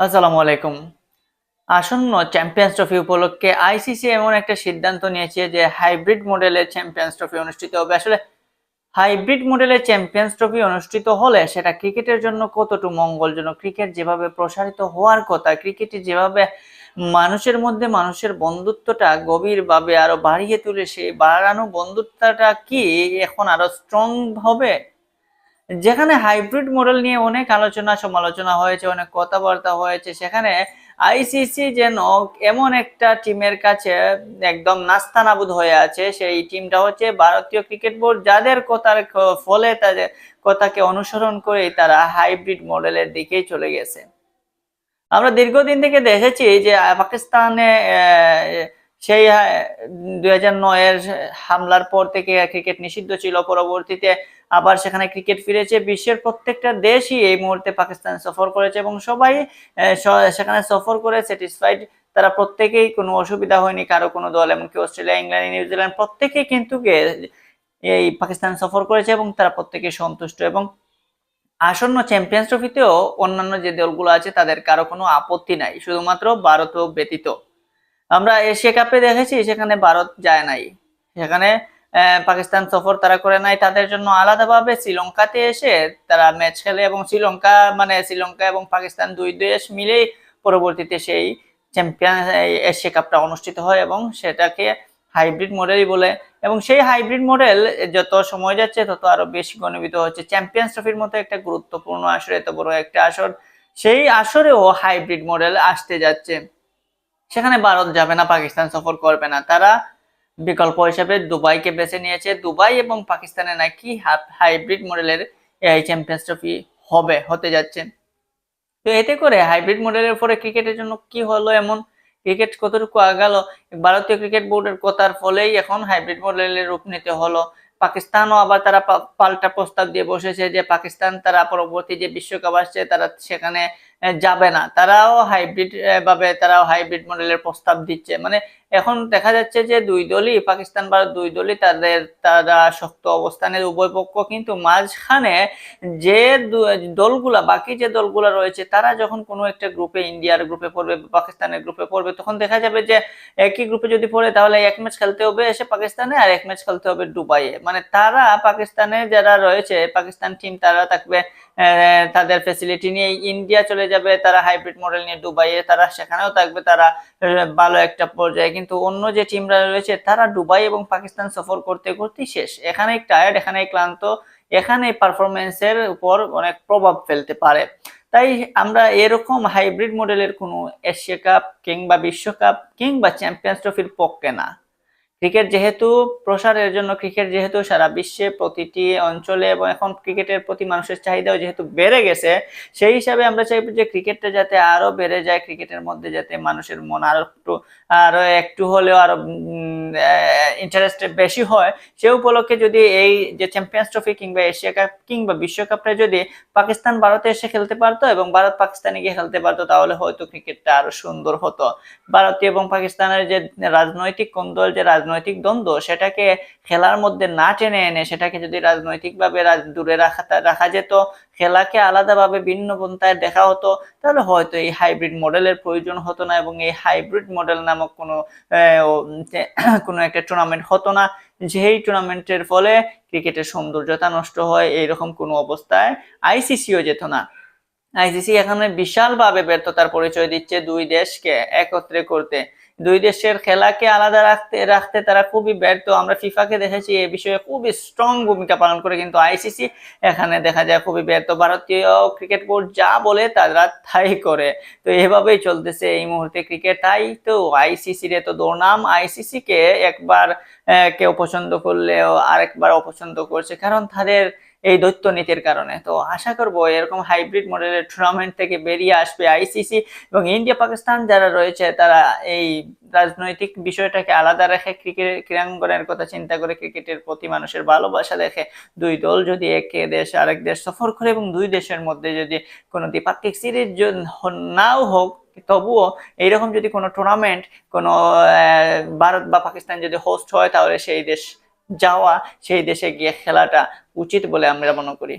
আসসালামু আলাইকুম। আসন্ন চ্যাম্পিয়ন্স ট্রফি উপলক্ষে আইসিসি এমন একটা সিদ্ধান্ত নিয়েছে যে হাইব্রিড মডেলের চ্যাম্পিয়ন্স ট্রফি অনুষ্ঠিত হবে। আসলে হাইব্রিড মডেলের চ্যাম্পিয়ন্স ট্রফি অনুষ্ঠিত হলে সেটা ক্রিকেটের জন্য কতটুকু মঙ্গলজনক? ক্রিকেট যেভাবে প্রসারিত হওয়ার কথা, ক্রিকেটে যেভাবে মানুষের মধ্যে মানুষের বন্ধুত্বটা গভীরভাবে আরও বাড়িয়ে তুলে সেই বাড়ানো বন্ধুত্বটা কি এখন আরও স্ট্রং হবে? যেখানে হাইব্রিড মডেল নিয়ে অনেক আলোচনা সমালোচনা হয়েছে, অনেক কথাবার্তা হয়েছে, সেখানে আইসিসি যেন এমন একটা টিমের কাছে একদম নাস্তানাবুদ হয়ে আছে। সেই টিমটা হচ্ছে ভারতীয় ক্রিকেট বোর্ড যাদের কথার ফলে তাদের কথাকে অনুসরণ করে তারা হাইব্রিড মডেলের দিকেই চলে গেছে। আমরা দীর্ঘদিন থেকে দেখেছি যে পাকিস্তানে সেই দুই হাজার নয়ের হামলার পর থেকে ক্রিকেট নিষিদ্ধ ছিল। পরবর্তীতে আবার সেখানে ক্রিকেট ফিরেছে। বিশ্বের প্রত্যেকটা দেশই এই মুহূর্তে পাকিস্তান সফর করেছে এবং সবাই সেখানে সফর করে স্যাটিসফাইড তারা প্রত্যেকেই কোনো অসুবিধা হয়নি, কারও কোনো দল, এমনকি অস্ট্রেলিয়া, ইংল্যান্ড নিউজিল্যান্ড প্রত্যেকেই কিন্তু এই পাকিস্তান সফর করেছে এবং তারা প্রত্যেকেই সন্তুষ্ট। এবং আসন্ন চ্যাম্পিয়ন্স ট্রফিতেও অন্যান্য যে দলগুলো আছে, তাদের কারও কোনো আপত্তি নাই। শুধুমাত্র ভারত ব্যতীত। আমরা এশিয়া কাপে দেখেছি, সেখানে ভারত যায় নাই। সেখানে পাকিস্তান সফর তারা করে নাই। তাদের জন্য আলাদাভাবে শ্রীলঙ্কাতে এসে তারা ম্যাচ খেলে এবং শ্রীলঙ্কা মানে শ্রীলঙ্কা এবং পাকিস্তান দুই দেশ মিলেই পরবর্তীতে সেই চ্যাম্পিয়ন এশিয়া কাপটা অনুষ্ঠিত হয় এবং সেটাকে হাইব্রিড মডেলই বলে। এবং সেই হাইব্রিড মডেল যত সময় যাচ্ছে, তত আরও বেশি গণবিত হচ্ছে। চ্যাম্পিয়ন্স ট্রফির মতো একটা গুরুত্বপূর্ণ আসর এত বড় একটা আসর, সেই আসরেও হাইব্রিড মডেল আসতে যাচ্ছে। সেখানে ভারত যাবে না, পাকিস্তান সফর করবে না। তারা বিকল্প হিসেবে দুবাইকে বেছে নিয়েছে। দুবাই এবং পাকিস্তানে নাকি হাইব্রিড মডেলের এই চ্যাম্পিয়ন্স ট্রফি হবে, হতে যাচ্ছে। তো এতে করে হাইব্রিড মডেলের পরে ক্রিকেটের জন্য কি হলো, এমন ক্রিকেট কতটুকু আগালো? ভারতীয় ক্রিকেট বোর্ডের কথার ফলেই এখন হাইব্রিড মডেলের রূপ নিতে হলো। পাকিস্তানও আবার তারা পাল্টা প্রস্তাব দিয়ে বসেছে যে, পাকিস্তান তারা পরবর্তী যে বিশ্বকাপ আসছে, তারা সেখানে যাবে না। তারাও হাইব্রিড ভাবে তারাও হাইব্রিড মডেলের প্রস্তাব দিচ্ছে। মানে এখন দেখা যাচ্ছে যে দুই দলই, পাকিস্তান ভারত দুই দলই তাদের, তারা শক্ত অবস্থানের উভয় পক্ষ কিন্তু মাঝখানে যে দলগুলা, বাকি যে দলগুলা রয়েছে, তারা যখন কোনো একটা গ্রুপে, ইন্ডিয়ার গ্রুপে পড়বে পাকিস্তানের গ্রুপে পড়বে, তখন দেখা যাবে যে একই গ্রুপে যদি পড়ে, তাহলে এক ম্যাচ খেলতে হবে এসে পাকিস্তানে আর এক ম্যাচ খেলতে হবে দুবাইয়ে। মানে তারা পাকিস্তানে যারা রয়েছে, পাকিস্তান টিম তারা থাকবে তাদের ফেসিলিটি নিয়ে ইন্ডিয়া চলে যাবে, তারা হাইব্রিড মডেল নিয়ে দুবাইয়ে তারা সেখানেও থাকবে, তারা ভালো একটা পর্যায়ে। কিন্তু অন্য যে টিমরা রয়েছে, তারা দুবাই এবং পাকিস্তান সফর করতে করতেই শেষ। এখানে টায়ার্ড এখানে ক্লান্ত এখানে পারফরমেন্সের উপর অনেক প্রভাব ফেলতে পারে। তাই আমরা এরকম হাইব্রিড মডেলের কোনো এশিয়া কাপ কিংবা বিশ্বকাপ কিংবা চ্যাম্পিয়ন্স ট্রফির পক্ষে না। ক্রিকেট যেহেতু প্রসারের জন্য, ক্রিকেট যেহেতু সারা বিশ্বে প্রতিটি অঞ্চলে এবং এখন ক্রিকেটের প্রতি মানুষের চাহিদাও যেহেতু বেড়ে গেছে, সেই হিসাবে আমরা চাইব যে ক্রিকেটটা যাতে আরও বেড়ে যায়, ক্রিকেটের মধ্যে যাতে মানুষের মন আরও একটু আরও একটু হলেও আরও ইন্টারেস্ট বেশি হয়, সে উপলক্ষে যদি এই যে চ্যাম্পিয়ন্স ট্রফি কিংবা এশিয়া কাপ কিংবা বিশ্বকাপটা যদি পাকিস্তান ভারতে এসে খেলতে পারতো এবং ভারত পাকিস্তানে গিয়ে খেলতে পারতো, তাহলে হয়তো ক্রিকেটটা আরও সুন্দর হতো। ভারতীয় এবং পাকিস্তানের যে রাজনৈতিক কোন্দল, যে রাজনৈতিক দ্বন্দ্ব সেটাকে খেলার মধ্যে না টেনে এনে সেটাকে যদি রাজনৈতিকভাবে রাজ- দূরে রাখা রাখা যেত, খেলাকে আলাদাভাবে ভিন্ন পন্থায় দেখা হতো, তাহলে হয়তো এই হাইব্রিড মডেলের প্রয়োজন হতো না এবং এই হাইব্রিড মডেল নামক কোনো কোনো একটা টুর্নামেন্ট হতো না। যেই টুর্নামেন্টের ফলে ক্রিকেটের সৌন্দর্যতা নষ্ট হয়, এইরকম কোনো অবস্থায় আইসিসিও যেত না। আইসিসি এখানে বিশালভাবে ব্যর্থতার পরিচয় দিচ্ছে দুই দেশকে একত্রে করতে। দুই দেশের খেলাকে আলাদা রাখতে রাখতে তারা খুবই ব্যর্থ। আমরা ফিফাকে দেখেছি এ বিষয়ে খুবই স্ট্রং ভূমিকা পালন করে, কিন্তু আইসিসি এখানে দেখা যায় খুবই ব্যর্থ। ভারতীয় ক্রিকেট বোর্ড যা বলে তারা তাই করে। তো এভাবেই চলতেছে এই মুহূর্তে ক্রিকেট তাই তো আইসিসির এত দুর্নাম। আইসিসি কে একবার কেউ পছন্দ করলেও আরেকবার অপছন্দ করছে। কারণ তাদের এই দৈত্য নীতির কারণে। তো আশা করব এরকম হাইব্রিড মডেলের টুর্নামেন্ট থেকে বেরিয়ে আসবে আইসিসি এবং ইন্ডিয়া পাকিস্তান যারা রয়েছে, তারা এই রাজনৈতিক বিষয়টাকে আলাদা রেখে ক্রিকেট ক্রীড়াঙ্গনের কথা চিন্তা করে ক্রিকেটের প্রতি মানুষের ভালোবাসা দেখে দুই দল যদি এক দেশ, আরেক দেশ সফর করে এবং দুই দেশের মধ্যে যদি কোনো দ্বিপাক্ষিক সিরিজ নাও হোক, তবুও এইরকম যদি কোনো টুর্নামেন্ট কোনো ভারত বা পাকিস্তান যদি হোস্ট হয়, তাহলে সেই দেশ যাওয়া সেই দেশে গিয়ে খেলাটা উচিত বলে আমরা মনে করি।